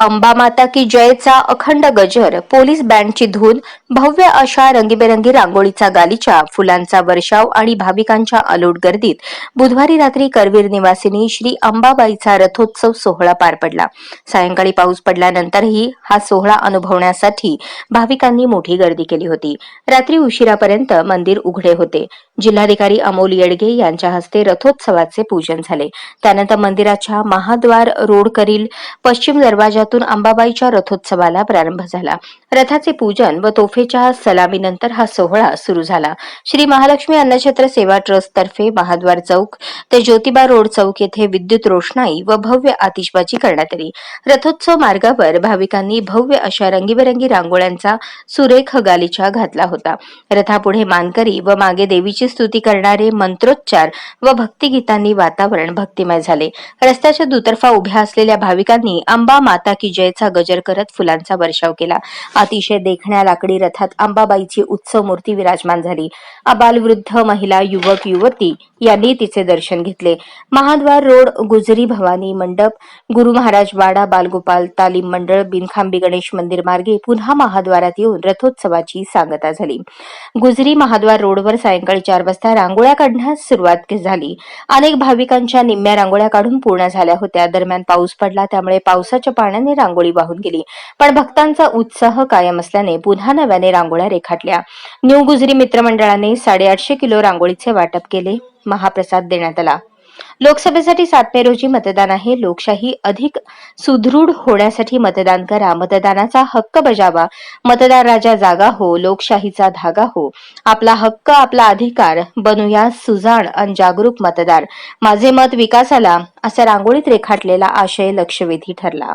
अंबा माता की जयचा अखंड गजर पोलीस बँडची धून भव्य अशा रंगीबेरंगी रांगोळीचा गालीचा फुलांचा वर्षाव आणि भाविकांच्या अलोट गर्दीत बुधवारी रात्री करवीर निवासिनी श्री अंबाबाईचा रथोत्सव सोहळा पार पडला. सायंकाळी पाऊस पडल्यानंतरही हा सोहळा अनुभवण्यासाठी भाविकांनी मोठी गर्दी केली होती. रात्री उशिरापर्यंत मंदिर उघडे होते. जिल्हाधिकारी अमोल येडगे यांच्या हस्ते रथोत्सवाचे पूजन झाले. त्यानंतर मंदिराच्या महाद्वार रोडकरील पश्चिम दरवाजातून अंबाबाईच्या रथोत्सवाला प्रारंभ झाला. रथाचे पूजन व तोफेच्या सलामीनंतर हा सोहळा सुरू झाला. श्री महालक्ष्मी अन्नछत्र सेवा ट्रस्ट तर्फे महाद्वार चौक ते ज्योतिबा रोड चौक येथे विद्युत रोषणाई व भव्य आतिषबाजी करण्यात आली. रथोत्सव मार्गावर भाविकांनी भव्य अशा रंगीबेरंगी रांगोळ्यांचा सुरेख गालिचा घातला होता. रथापुढे मानकरी व मागे देवीची स्तुती करणारे मंत्रोच्चार व भक्तिगीतांनी वातावरण भक्तिमय झाले. रस्त्याच्या दुतर्फा उभ्या असलेल्या भाविकांनी अंबा माता की जयचा गजर करत फुलांचा वर्षाव केला. अतिशय देखण्या लाकडी रथात अंबाबाईची उत्सव मूर्ती विराजमान झाली. अबालवृद्ध महिला युवक युवती यांनी तिचे दर्शन घेतले. महाद्वार रोड गुजरी भवानी मंडप गुरु महाराज वाडा बालगोपाल तालीम मंडळ बिनखांबी गणेश मंदिर मार्गे पुन्हा महाद्वारात येऊन रथोत्सवाची सांगता झाली. गुजरी महाद्वार रोडवर सायंकाळी चार वाजता रांगोळ्या काढण्यास सुरुवात झाली. अनेक भाविकांच्या निम्म्या रांगोळ्या काढून पूर्ण झाल्या होत्या. दरम्यान पाऊस पडला त्यामुळे पावसाच्या पाण्याने रांगोळी वाहून गेली. पण भक्तांचा उत्साह कायम असल्याने पुन्हा नव्याने रांगोळ्या रेखाटल्या. न्यू गुजरी मित्रमंडळाने साडेआठशे किलो रांगोळीचे वाटप केले. महाप्रसाद देण्यात आला. लोकसभेसाठी सात मे रोजी मतदान आहे. लोकशाही अधिक सुदृढ होण्यासाठी मतदान करा. मतदानाचा हक्क बजावा. मतदार राजा जागा हो लोकशाहीचा धागा हो. आपला हक्क आपला अधिकार. बनूया सुजाण अन जागरूक मतदार. माझे मत विकासाला असा रांगोळीत रेखाटलेला आशय लक्षवेधी ठरला.